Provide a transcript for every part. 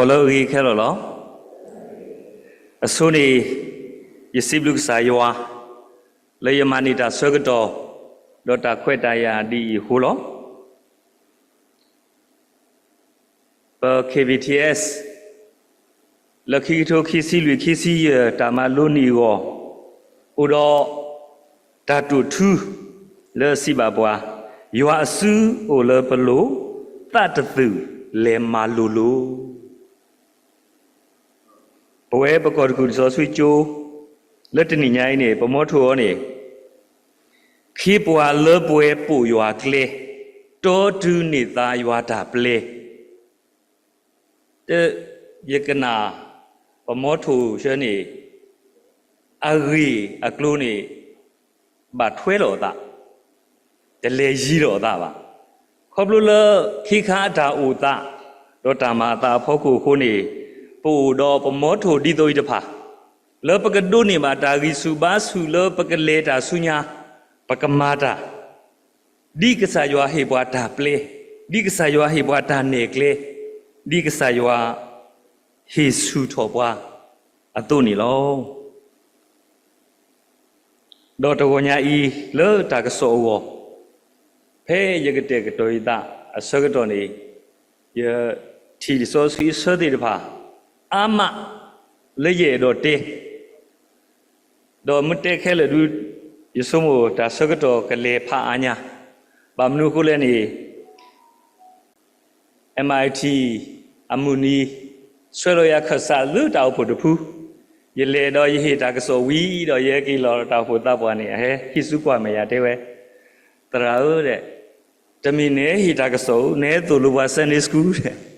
ကိုလိုရီခဲလို့လောအစိုးနေယစီဘလုကစာယောလေယမနီတာဆွေကတော့ဒေါတာခွဲတယာဒီဟူလောပ KVTS လခိထိုခီစီလူခီစီယတာမလိုနီကိုဥတော့ဓာတုထူလေစီ ပါဘွာယောအစုအိုလေပလိုတတ်တူလေမာလူလူဘဝဲပကောတကူစောဆွေချိုးလက်တနိညာင်းနေပမောထောနေခိပွာလပွဲပူရွာကလေတောတူနေသားရွာတာပလေတေယကနာပမောထောရှနေအဂီအကလိုနေဘာထွဲတော်တာတလေကြီးတော်တာပါခေါပလူလခိခာတာဥတာဒေါတာမာတာဖောခုခုနေ ပူတော်ပမောထိုဒီတိုတဖာလောပကဒုနေမာတာဂီစုပါစုလောပကလေတာဆုညာပကမာတာဒီကဆာယောဟေဘွာတာပလေဒီကဆာယောဟေဘွာတာနေကလေဒီကဆာယောဟေစုထောဘွာအတုနေလောဒေါ်တဝညာဤလောတာကဆောဝဖဲယကတဲ့ကတော်ဤတာအစကတော်နေယထီစောစီစောတိတဖာ အာမလေရတော့တေတော့မတေခဲလေဒူယဆုမိုဒါဆကတော့ကလေဖာအညာဘာမနုခုလည်းနေ MIT အမှုနီဆွေလိုရခဆာလူတောက်ဖို့တဖူးရလေတော့ယဟိတာကစောဝီတော့ရဲကီလောတောက်ဖို့တပ်ပွားနေဟဲဟိစုကွာမရတဲ့ဝဲတရာဦးတဲ့တမီနေဟိတာကစောနဲသူလူပါစနေစကူတဲ့ကေရောတာဒီနေတဘလဘလနပွဲပတူရလည်းလဆိုစီကျိုးတော့တလည်းပေတော့တဲသည်တဖာနေပတဲရောတော့ကေရောတာပတူလို့စနေစကူနော်တမီတာကစောလောပါဘာသာဒီလေကြီးဒီလေကြီးတ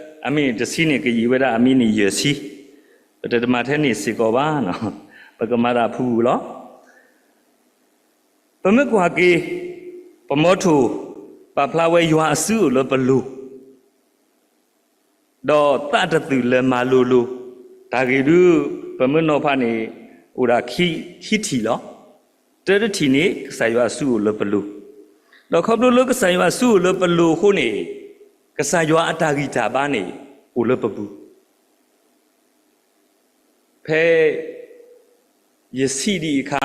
ရာဖူလောပမကွာကေပမောထုပဖလာဝဲယွာအစုလပလူတော့တတတူလမလူလူဒါဂီဒုပမနောဖာနေဥရာခိခိတီလောတရတီနေဆာယွာစုလပလူတော့ခေါပလူလကဆာယွာစုလပလူခုနေ ကဆာယွာအတာဂီတာပါနေဦးလပပူဖဲယစီဒီခါ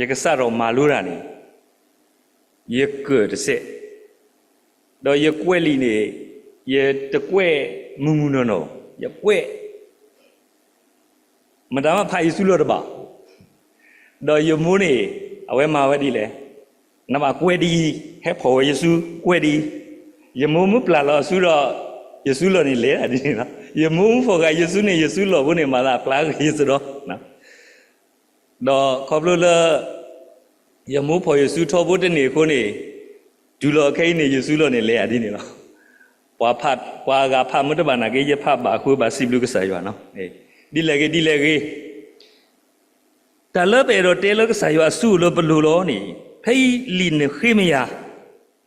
ယကဆာရောမာလူရာနေယကွတ်စက်တော့ယကွက်လီနေယတကွက်မူမူနော်နော်ယကွက်မဒါမဖိုင်စုလို့တပါတော့ယမိုးနေအဝဲမာဝဲဒီလေနမကွက်ဒီဟဲဖော်ယေစုကွက်ဒီ ယမိုးမပလာလောစုတော့ယေစုလောနေလေအဒီနော်ယမိုးဖော်ကယေစုနေယေစုလောဘုနေမာလာပလာယေစုတော့နော်တော့ခေါပလို့လယမိုးဖော်ယေစုထောဘုတနေခိုးနေဒူလောခိနေယေစုလောနေလေအဒီနေနော်ပွာဖတ်ပွာကဖတ်မတဘာနာကေယဖတ်ပါခုပါစီဘလူကဆာယောနော်အေးဒီလေကေဒီလေကေတလပေတော့တဲလကဆာယောစုလောဘလူလောနေဖိလီနေခိမယာ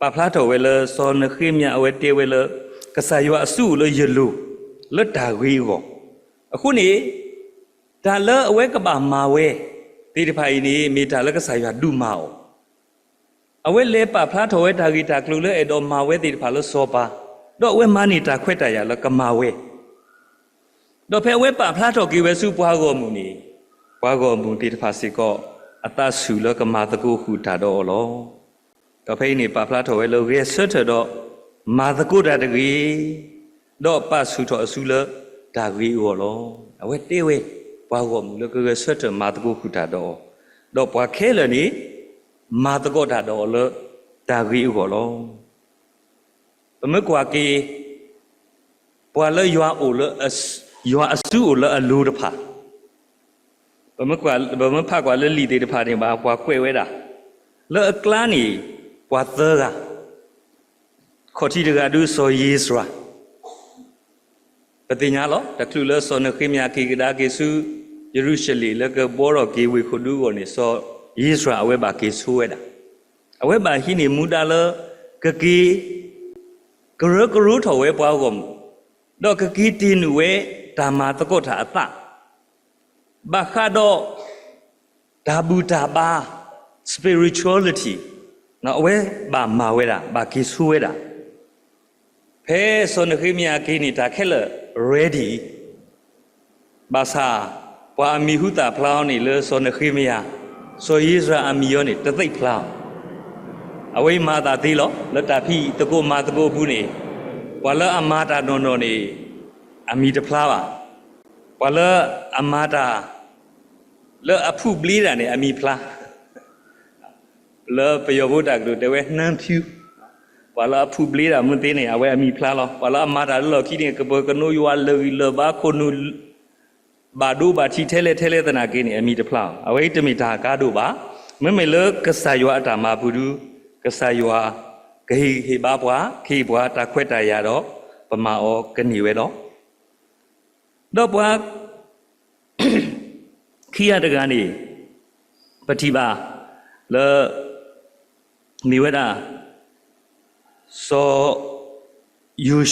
ပဖလာတော်ဝဲလစောနခိမယာအဝဲတဲဝဲလကဆာယောအစုလောယလူလတ်တာဝေးကိုအခုနေဒါလအဝဲကပါမာဝဲဒီတဖိုင်နေမေတာလကဆာယောဒုမာအောအဝဲလေပဖလာတော်ဝဲတာဂီတာကလူလေအတော်မာဝဲဒီတဖာလစောပါတော့ဝဲမနီတာခွက်တရလကမာဝဲတော့ဖဲဝဲပါဖလားတော်ကေဝဲစုပွားကောမူနီပွားကောမူတိတဖာစီကောအတဆူလကမာတကုဟူတာတော့လော တော့ဖဲနေပါဖလားတော်ဝဲလောရဲဆွတ်တော့မာတကုတာတကြီးတော့ပဆူတော်အဆူလဒါကြီးဟောလောအဝဲတေဝဲပွားကောမူလကရဲဆွတ်တော်မာတကုဟူတာတော့တော့ပွားခဲလနီမာတကုတာတော့လောဒါကြီးဟောလောပမကွာကေပွာလယွာအိုလအစယွာအဆူအိုလအလူတဖာပမကွာပမဖကွာလလီတေတဖာတင်ပါပွာခွဲဝဲတာလောအကလာနီ ပွာသကခေါ်တီတကဒူဆိုယေစရာပတိညာလောတခုလဆောနခိမြခိကဒါကေစုယေရုရှလင်လကဘောရကေဝေခုဒူကိုနေဆောယေရှအဝဲပါကေဆူဝဲတာအဝဲပါဟိနေမူတာလကကေကရကရူထော်ဝဲပွားကောတော့ကကီတီနဝဲဓမ္မာတကောထာအတဘာခါတော့ဒါဘူတာဘာ spirituality နော်အဝဲဘာမာဝဲတာဘာကေဆူဝဲတာဖဲဆိုနခိမြာကိနေတာခဲလ ready ဘာသာပွာမီဟုတာဖလောင်းနေလေဆိုနခိမြာဆိုယေစရာအမီယောနေတသိပ်ဖလောင်းအဝိမာတာသေးလောလတဖိတကုမာတကုဘူးနေဘွာလအမာတာနော်နော်နေအမီတဖလားပါဘွာလအမာတာလအဖုပလီတာနေအမီဖလား လပယောဘုတာကတဝဲနှမ်းဖြူ wala phu ble da mun te ne awe ami phla lo wala ma da lo ki ne ko ko no yo lo lo ba ko nu ba do ba thi the le the le tana ke ne ami de phla awe te mi da ka do ba me me lo ka sa yo ata ma bu du ka sa yo a ke hi he ba bwa khi bwa ta khwet ta ya do pa ma o ka ni we do do bwa khi ya de ga ni pa thi ba le mi we da ဆိုယေ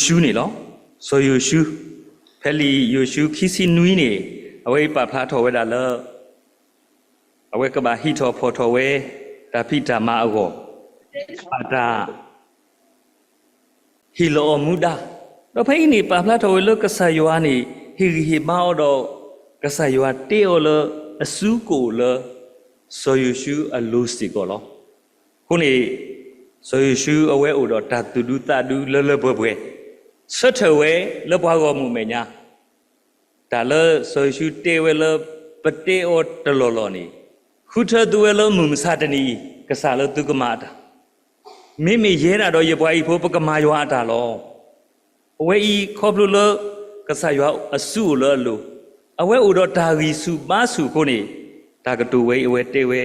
ရှုနေလောဆိုယေရှုဖဲလီယေရှုခီစီနွီနေအဝိပဖလာထောဝဲတာလောအဝိကဘာဟီထောဖောထောဝဲတာဖိတာမအကောပါတာဟီလောမူဒါတော့ဖိနေပဖလာထောဝဲလောကဆာယောနေဟီဟီမောတော့ကဆာယောတေောလအစုကိုလဆိုယေရှုအလူစီကိုလော ခုနေဆိုယေရှုအဝဲဥတော်တတူတူတတူလလဘဘွဲဆွတ်ထဝဲလဘွားကောမှုမေညာဒါလဆိုယေရှုတေဝဲလပတေဩတလောလောနီခုထသူဝဲလမှုမစတနီကစားလသူကမာတာမိမိရဲတာတော့ရပွားဤဖို့ပကမာယောအတာလောအဝဲဤခေါပလူလကစားယောအစုလောလူအဝဲဥတော်ဒါဂီစုပါစုကိုနေဒါကတူဝဲအဝဲတေဝဲ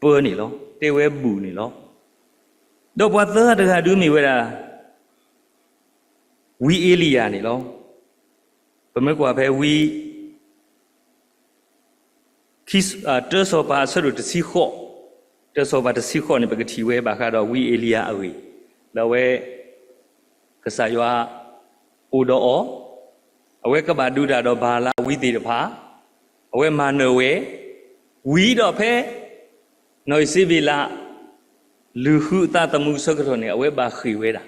ပွဲနေလော တေဝဲဘူးနေလောတော့ဘာသာတကဒူးမီဝဲတာဝီအေလီယာနေလောပမကွာဖဲဝီခိစတဆောပါဆရတစီခောတဆောပါတစီခောနေပကတိဝဲပါခါတော့ဝီအေလီယာအဝေလောဝဲကဆာယောအိုဒောအဝဲကဘာဒူတာတော့ဘာလာဝီတိတဖာအဝဲမာနဝဲဝီတော့ဖဲ နော်စီဗီလာလူဟုတတမှုစကရနေအဝဲပါခိဝဲတာ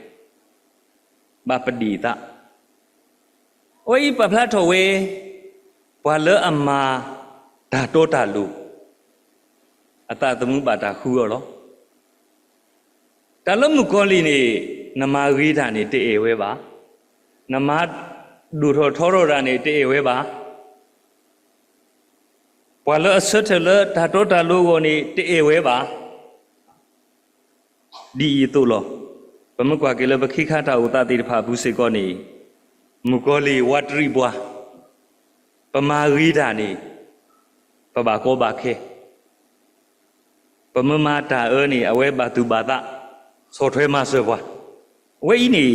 ဘာပတိတဝိပဖလာထဝဲဘွာလအမဒါတောတာလူအတတမှုပါတာခူရောလောတလမှုကောလီနေနမဂိဓာနေတေဧဝဲပါနမဒူထောထောရတာနေတေဧဝဲပါ ဘွာလအဆွတ်ထလဒါတောတာလူကိုနေတေဧဝဲပါဒီဤတို့လောပမကွာကေလဘခိခတာဥတတိတဖဘူးစေကောနေမူကောလီဝတ္တရိဘွာပမာရိဒာနေပဘာကောဘာခေပမမတာအေနေအဝဲဘာတူဘာတာစောထွဲမဆွဲဘွာဝဲဤနေ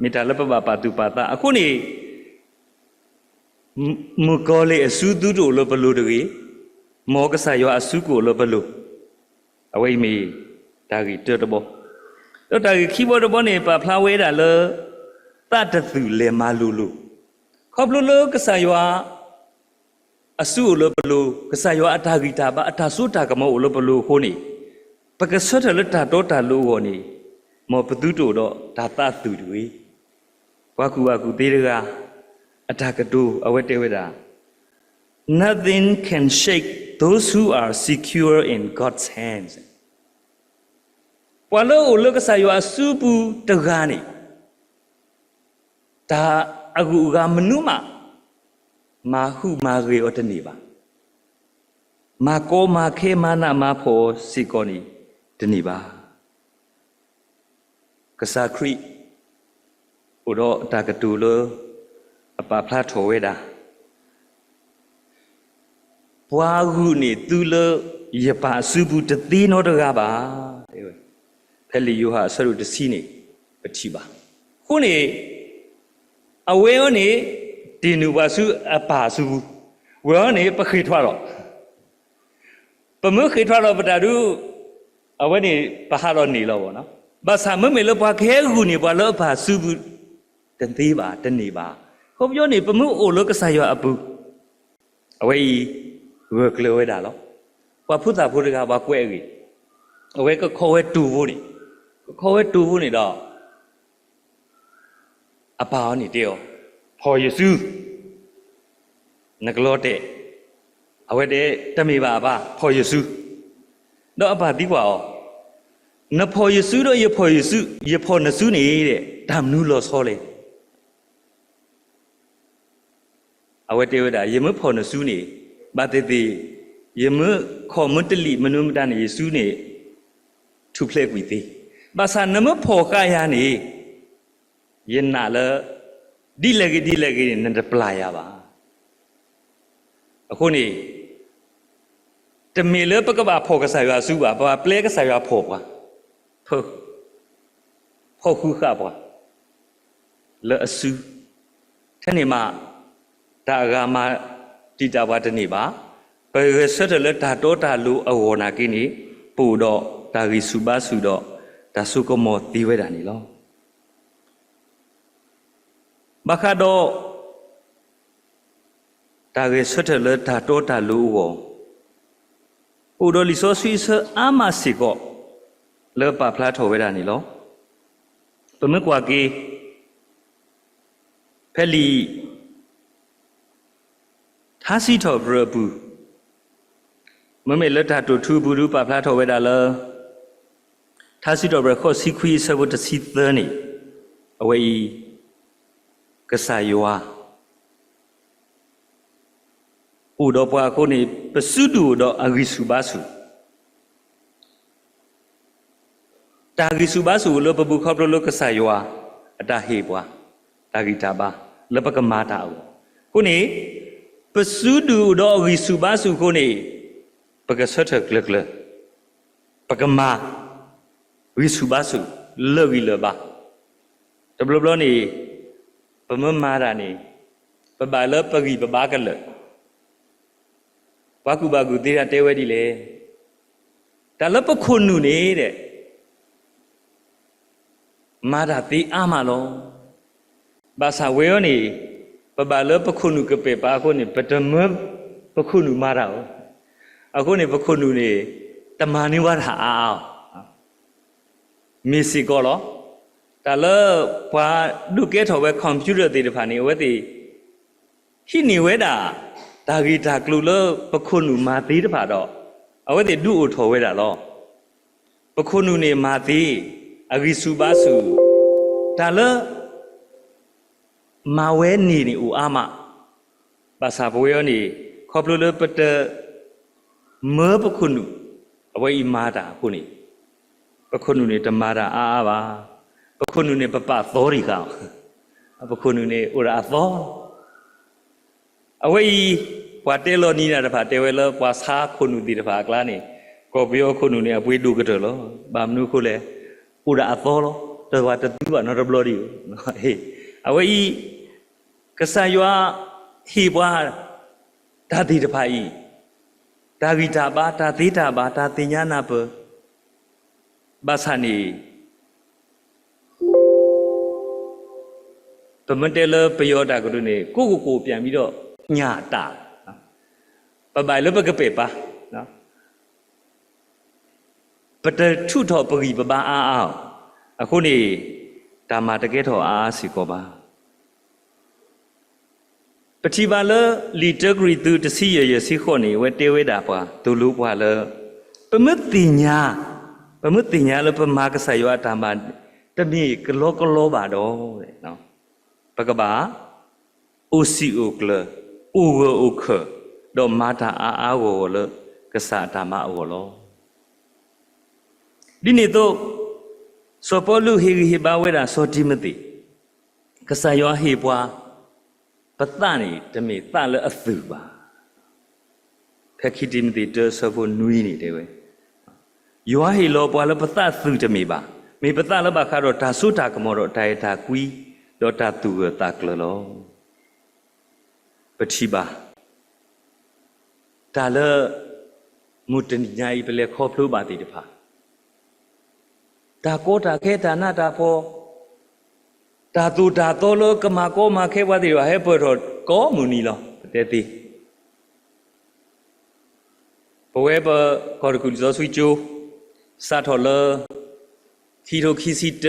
မေတ္တာလပပပါတူပါတာအခုနေ မူကောလီအစုသူတို့လောဘလို့တကြီးမောကဆာယောအစုကိုလောဘလို့အဝိမီဒါကြီးတွတ်တော့တော့ဒါကြီးခီဘောတော့နေပါဖလာဝဲတာလေတတ်တူလေမလူလူခေါပလူလူကဆာယောအစုလဘလူကဆာယောအတာဂီတာပါအတာဆုတာကမောလဘလူဟိုနေပကဆွတ်လတာတော့တာလူဟောနေမောပတုတို့တော့ဒါတတူတွေဝကူဝကူသေးတက အတာကတူအဝဲတဲဝဲတာ nothing can shake those who are secure in God's hands ပွာလို့လောကဆာယောအစုပူတကားနေဒါအကူကမနုမ မာဟုမာရေအတနေပါမာကောမာခေမာနာမာဖို့စီကောနီတနေပါကစားခရိဥတော့တာကတူလောအပဖလာထောဝဲတာဘွားဟုနေသူလရပါစုဘူးတသိနောတကားပါဖက်လီယိုဟာဆရုတစီနေပတိပါခုနေအဝဲရောနေတီနူပါစုအပါစုဝေနေပခိထွားတော့ပမခိထွားတော့ပတာဒုအဝနေပဟာတော့နေလို့ဗောနော်ဘာသာမမေလို့ဘာခဲကူနေဘာလို့ပါစုဘူးတန်သေးပါတနေပါ ဟောပြောနေပမှုအိုလို့ကစားရအပူအဝေးဝကလဝဲတာလို့ဘာဖုတာဖုတကဘာကွဲကြီးအဝဲကခေါ်ဝဲတူဖို့နေခေါ်ဝဲတူဖို့နေတော့အပါအောနေတေရောဖော်ယေစုနဂလောတဲ့အဝဲတဲ့တမေပါပါဖော်ယေစုတော့အပါတိကွာအောနဖော်ယေစုတော့ယဖော်ယေစုယဖော်နစုနေတဲ့ဓမ္မနုလောဆောလေ အဝဲတေဝတာယမဖော်နစုနေဘာတေတေယမခေါ်မတလိမနုမတနေယေစုနေထုဖလက်ကွီသေးဘာသာနမဖော်ကယာနေယနာလဒီလကဒီလကနန္တပလာရပါအခုနေတမေလပကဘာဖော်ကစားရစုပါဘာပလဲကစားရဖော်ပါဖော်ဖော်ခုခပါလအစုထနေမှာ ဒါဂါမတိတာဝတနေပါဘယ်ဆက်တယ်လဲဒါတော့တာလူအဝနာကိနေပူတော့ဒါဂီစုပါစုတော့ဒါစုကမောတီဝဲတာနေလောဘခါတော့ဒါဂေဆက်တယ်လဲဒါတော့တာလူဝပူတော့လီဆိုဆွီဆအာမစီကောလေပါဖလာထောဝဲတာနေလောပမကွာကေဖဲလီ သာစီထောဘရဘူးမမေလက်တာတူထူဘူးရူပါဖလာထောဝဲတာလောသာစီတော်ဘရခောစီခွီဆဘတ်စီသနီအဝေးကဆာယောဥဒပွားကိုနေပစုတူတော့အဂိစုပါစုတာဂိစုပါစုလောပပုခောပလောကဆာယောအတဟေပွားတာဂိတာပါလပကမာတာကိုကိုနေ ပစုတူတော့အဂိစုပါစုကိုနေပကဆတ်ထကလကလပကမာဝိစုပါစုလောဂီလပါတဘလဘလနေပမမာရာနေပပလပဂီပပါကလဘာကုဘာကုတေရတဲဝဲဒီလေဒါလပခုနုနေတဲ့မာရာတိအာမလောဘာသာဝေယောနေ ပပလပခုနုကပေပါခုနေပတမပခုနုမာရာအခုနေပခုနုနေတမန်နိဝရဟာအောင်မီစီကောလောဒါလဘွာဒုကေထောဝဲကွန်ပျူတာတေတဖာနေဝဲတိဟိနေဝဲတာဒါဂီတာကလူလပခုနုမာသေးတဖာတော့အဝဲတိဒုအိုထောဝဲတာလောပခုနုနေမာသေးအဂိစုပါစုဒါလ မာဝဲနေနေဦးအာမဘာသာဘဝယောနေခေါပလူလပတမေပခုနုအဝဲဤမာတာခုနေပခုနုနေဓမ္မာတာအာအာပါပခုနုနေပပသောရိကောင်ပခုနုနေဥရာသောအဝေးဘွာတဲလောနီနာတဖာတဲဝဲလောဘွာစာခုနုတိတဖာကလာနေကောပြောခုနုနေအပွေးဒုကတလောဘာမနုခုလေဥရာသောလောတဝါတတူပါနော်ဘလောဒီဟေး အဝေးကဆာယွာဟီဘွာဒါတိတဖာဤဒါဂီတာပါဒါသေးတာပါဒါတင်ညာနာပဘာသာနီပမတဲလပယောတာကတို့နေကိုကိုကိုပြန်ပြီးတော့ညာတာပပိုင်လပကပေပါနော်ပတထုထောပဂီပပအားအောင်အခုနေ ဒါမှတကယ်တော့အားစီကောပါပတိပါလလီတဂရီသူတစီရရစီခေါနေဝဲတေဝဲတာပွာသူလူပွာလပမတိညာပမတိညာလပမာကဆယောတာမတမိကလောကလောပါတော့တဲ့နော်ပကဘာအိုစီအိုကလအိုဝအိုခတော့မာတာအာအာဝလကဆာတာမအဝလောဒီနေ့တော့ စောပလူဟေဟေဘဝဲတာစောတိမတိကဆာယောဟေပွားပတနေတမေတလအသုပါဖက်ခိတိမတိတဆဖို့နွီးနေတယ်ဝဲယောဟေလောပွာလပတသုတမေပါမေပတလဘခါတော့ဒါဆုတာကမောတော့တိုင်တာကွီတော့တာသူတာကလလောပတိပါဒါလမုတနိညာဤပလေခေါ်ဖလို့ပါတိတဖာ ဒါကိုတာခဲဒါနာတာဖောဒါသူဒါတော်လကမာကောမာခဲဝတိရဟဲပေါ်တော့ကောမူနီလောတဲ့တိဘဝဘခေါ်ကူဇောဆွေချိုစာထော်လခီရိုခီစီတ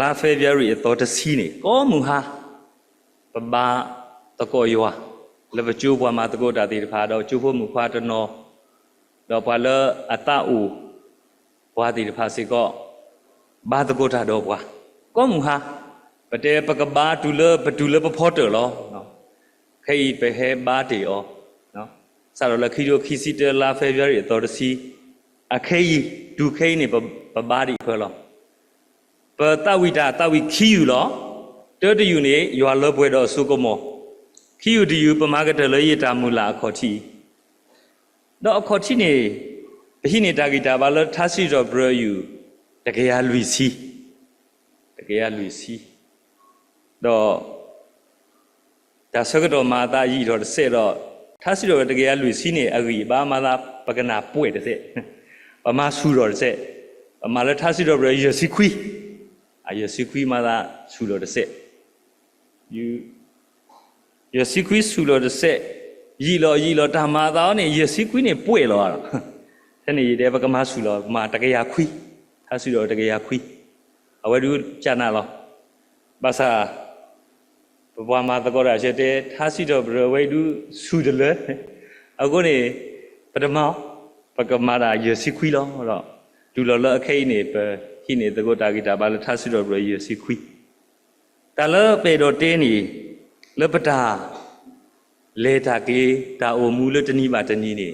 လာဖေဗရီအတော်တစီနေကောမူဟာပဘာတကောယောလဘကျိုးဘွားမှာတကောတာတိတဖာတော့ကျိုးဖို့မူခွာတနောတော့ဘာလအတအူဘွားတိတဖာစီကော ဘာတကောတာတော့ဘွားကောမူဟာပတေပကဘာတူလပတူလပဖောတော်လောနော်ခေဘဟေဘာတေဩနော်ဆာရလခီရိုခီစီတလာဖေဗရီအတော်တစီအခေဒုခေနေပဘာဒီဖေလောပတဝိတာတဝိခီယူလောတောတယူနေရွာလောပွဲတော့စုကမောခီယူတယူပမာကတလေယတာမူလာအခေါ်တီတော့အခေါ်တီနေဘိနေတာဂီတာဘာလို့ထားစီတော့ဘရယူ တကယ်ရလူစီတကယ်ရလူစီတော့ဒါဆကတော့မာတာကြီးတော့ဆက်တော့ထားစီတော့တကယ်ရလူစီနေအဂီဘာမာသာပကနာပွေတဲ့ဆက်ပမာဆူတော့ဆက်ပမာလည်းထားစီတော့ဘရယူစီခွီ a ye sikwi ma da sulo de set you ye sikwi sulo de set yi lo yi lo ta ma da ne ye sikwi ne pwe lo ara te ne yi de ba ka ma sulo ma ta ka ya khwi tha sulo ta ka ya khwi a we du cha na lo ba sa ဘဝမှာသကောရာရှိတဲ့ထားစီတော့ဘရဝိဒုဆူတယ်လေအခုနေပထမပကမာရာယစီခွီလောတော့ဒူလောလအခိနေပဟိနေသကောတာဂိတာဘာလထားစီတော့ဘရယစီခွီတလပေတော့တင်းနေလပတာလေတာကေတာအိုမူလတနီပါတနီနေ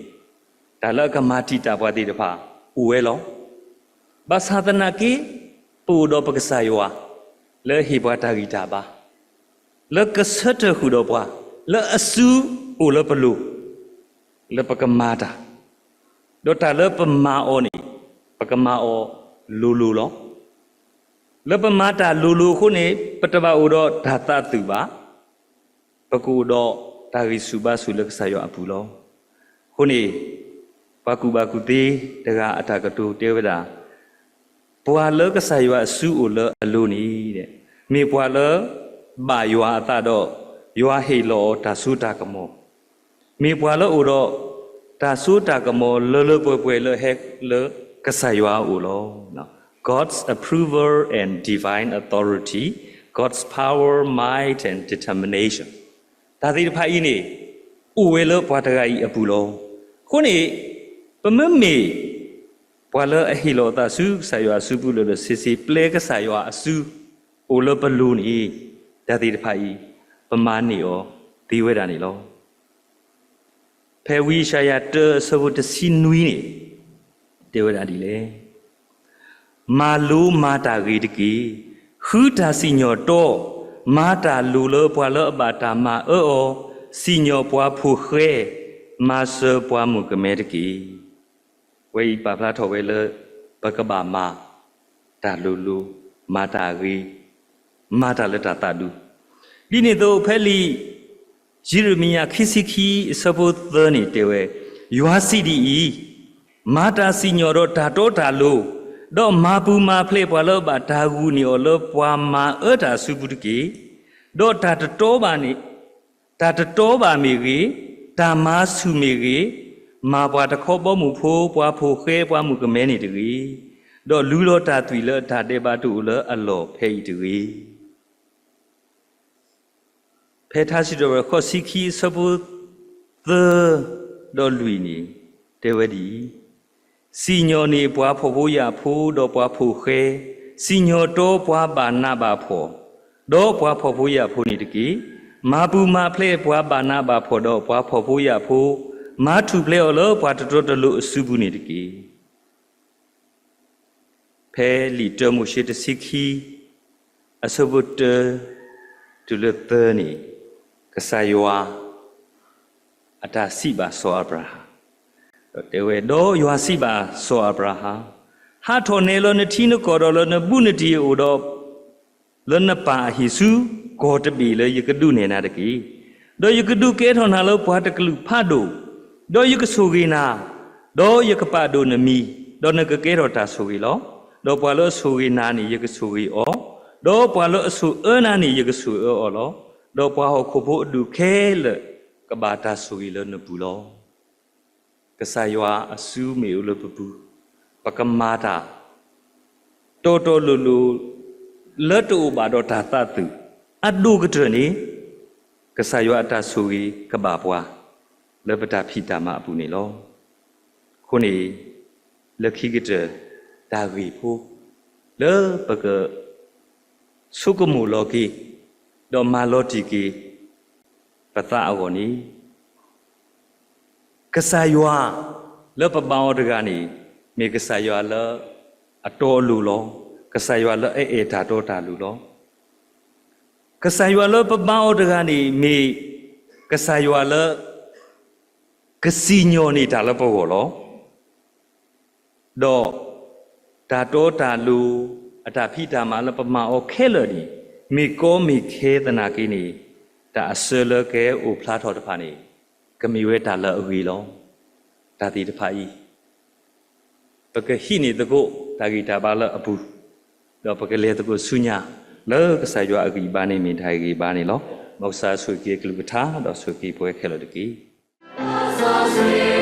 ဒါလကမာတိတာဘွားတိတဖာဥဝဲလော ဘာသာသနာကေပူတော့ပကဆာယောလေဟိဘွားတာဂိတာပါ le kesete hudo bwa le asu o le pelu le pakamata do ta le pama o ni pakama o lulu lo le pamata lulu khu ni pataba o do dhata tu ba paku do ta ri su ba su le ksa yo apu lo khu ni paku ba ku te daga atakato tewada ဘွာ လကဆာယွာဆူအိုလအလိုနီတဲ့မေဘွာလဘာယွာအတတော့ယွာဟေလောဒါဆုတာကမောမေဘွာလအိုတော့ဒါဆုတာကမောလလပွဲပွဲလဟက်လကဆာယွာအိုလောနော် God's approval and divine authority God's power might and determination ဒါဒီဖိုင်နေဥဝဲလဘွာတဂါဤအပူလောခုနေပမမေ ဘွာလအဟီလောတာဆုဆာယွာဆုပုလလစီစီပလေကဆာယွာအဆုအိုလပလူနီဒါတိတဖာဤပမာနေဩဒီဝေဒာနေလောဖေဝီရှာယတဆဝတစီနွီနေတေဝဒာဒီလေမာလူမာတာဂေတကေဟူတာစီညောတောမာတာလူလပွာလအပါတာမာအောစီညောပွာဖူခဲမာဆပွာမုကမဲတကေ ဝေပပလာထောဝဲလပကဘာမာတာလူလူမာတာဂေမာတာလတတာဒူဒီနေ့တော့ဖဲလီဂျီရမီယာခိစီခီစပုသနေတေဝဲယွာစီဒီဤမာတာစီညောတော့ဓာတောဓာလို့တော့မာပူမာဖလေပွာလောပါဓာဂူနီော်လောပွာမာအတာစုပုတကေတော့ဓာတတောပါနေဓာတတောပါမီကြီးဓမ္မာစုမီကြီး မာပွာတခောပေါ်မူဖိုးပွာဖိုခဲပွာမူကမဲနေတကြီးတော့လူလောတာတွီလောဓာတေပါတုလောအလောဖဲဤတကြီးဖဲထားစီတော့ခောစီခီစပုသတော့လူနီတေဝဒီစီညောနေပွားဖို့ဖို့ရဖို့တော့ပွားဖို့ခဲစီညောတော့ပွားပါနာပါဖို့တော့ပွားဖို့ဖို့ရဖို့နေတကီမာပူမာဖလဲပွားပါနာပါဖို့တော့ပွားဖို့ဖို့ရဖို့ မာထုဖလဲော်လို့ပွားတတော်တလို့အစုဘူးနေတကီဖဲလီတမှုရှိတစီခီအစဘုတ်တူလတနီကဆာယောအတာစီပါဆောအဗရာတေဝေဒောယောစီပါဆောအဗရာဟာဟာထောနေလောနတိနကောတော်လောနပုနတိအိုတော့လနပါဟိစုဂောတပီလေယကဒုနေနာတကီ do yu kudu ke thon na lo pwa ta klu pha do do yu ksu gi na do yu ka pa do na mi do na ka ke ro ta su gi lo do pwa lo su gi na ni yu ksu gi o do pwa lo su e na ni yu ksu e o lo do pwa ho khu pho du ke le ka ba ta su gi lo na bu lo ka sa ywa asu me u lo pu pu pa ka ma ta တော်တော်လူလူလက်တူပါတော့တာတတုအတုကတရနေကဆာယောအတဆူကြီးကဘာပွား လပတာဖိတာမအပူနေလောခုနေလခိကတဒါဝီဖိုးလေပကဆုကမူလောကီဒေါ်မာလောတီကီပသအောနီကဆာယောလပပောင်းတကနေမေကဆာယောလအတော်လူလောကဆာယွာလအဲအဲတာတော်တာလူလောကဆာယွာလပပအောတကနေမေကဆာယွာလ ကစီညောနေတာလပေါ်လောတော့တာတော်တာလူအတာဖိတာမလပမအောခဲလဒီမေကောမေခဲတနာကိနေတာအစလကဲအိုဖလာတော်တဖာနေကမီဝဲတာလအဝီလောတာတိတဖာဤပကဟိနေတကုတာဂီတာပါလအပူတော့ပကလေတကုဆုညာလောကဆာယောအဂီဘာနေမိထိုင်ဂီဘာနေလောမောက်ဆာဆုကေကလူကထာတော့ဆုကေပွဲခဲလို့တကီ Jesus lives.